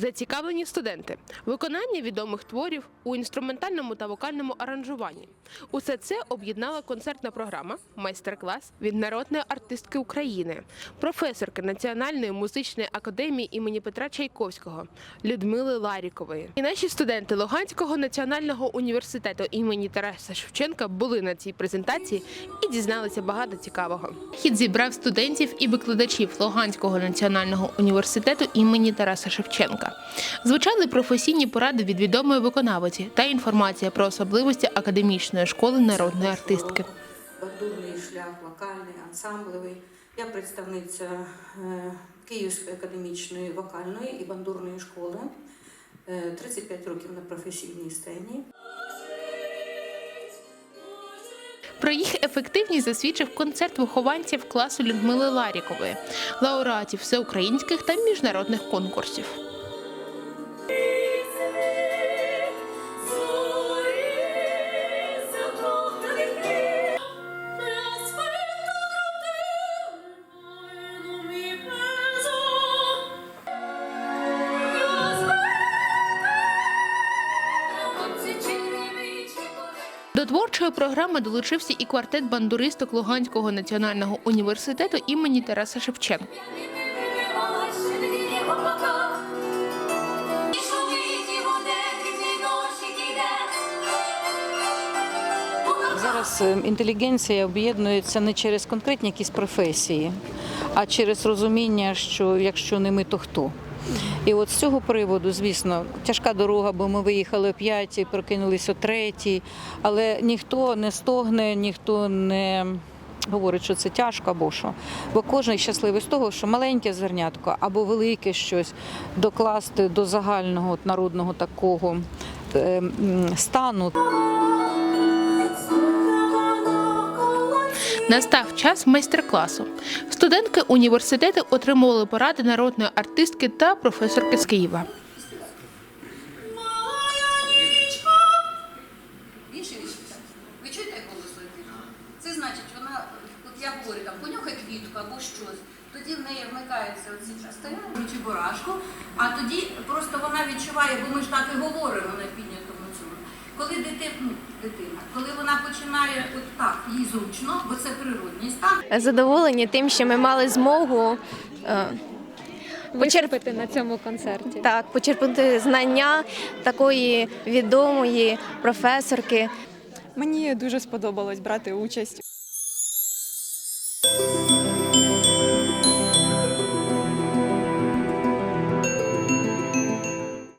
Зацікавлені студенти, виконання відомих творів у інструментальному та вокальному аранжуванні. Усе це об'єднала концертна програма, майстер-клас від народної артистки України, професорки Національної музичної академії імені Петра Чайковського Людмили Ларікової. І наші студенти Луганського національного університету імені Тараса Шевченка були на цій презентації і дізналися багато цікавого. Хід зібрав студентів і викладачів Луганського національного університету імені Тараса Шевченка. Звучали професійні поради від відомої виконавиці та інформація про особливості академічної школи народної артистки. Бандурний шлях, вокальний, ансамблевий. Я представниця е, Київської академічної вокальної і бандурної школи. Е, 35 років на професійній сцені. Про їх ефективність засвідчив концерт вихованців класу Людмили Ларікової, лауреатів всеукраїнських та міжнародних конкурсів. До творчої програми долучився і квартет бандуристок Луганського національного університету імені Тараса Шевченка. Зараз е, інтелігенція об'єднується не через конкретні якісь професії, а через розуміння, що якщо не ми, то хто. І от з цього приводу, звісно, тяжка дорога, бо ми виїхали о п'ятій, прокинулися о третій, але ніхто не стогне, ніхто не говорить, що це тяжко або що. Бо кожен щасливий з того, що маленьке зернятко або велике щось докласти до загального народного такого е, стану. Настав час майстер-класу. Студентки університету отримували поради народної артистки та професорки з Києва. Або щось. Тоді в неї вмикається оці частини, чи барашку, а тоді просто вона відчуває, бо ми ж так і говоримо на піднятому цьому. Коли дитина, ну, дитина, коли вона починає от так, їй зручно, бо це природній стан, задоволені тим, що ми мали змогу почерпати на цьому концерті. так, почерпнути знання такої відомої професорки. Мені дуже сподобалось брати участь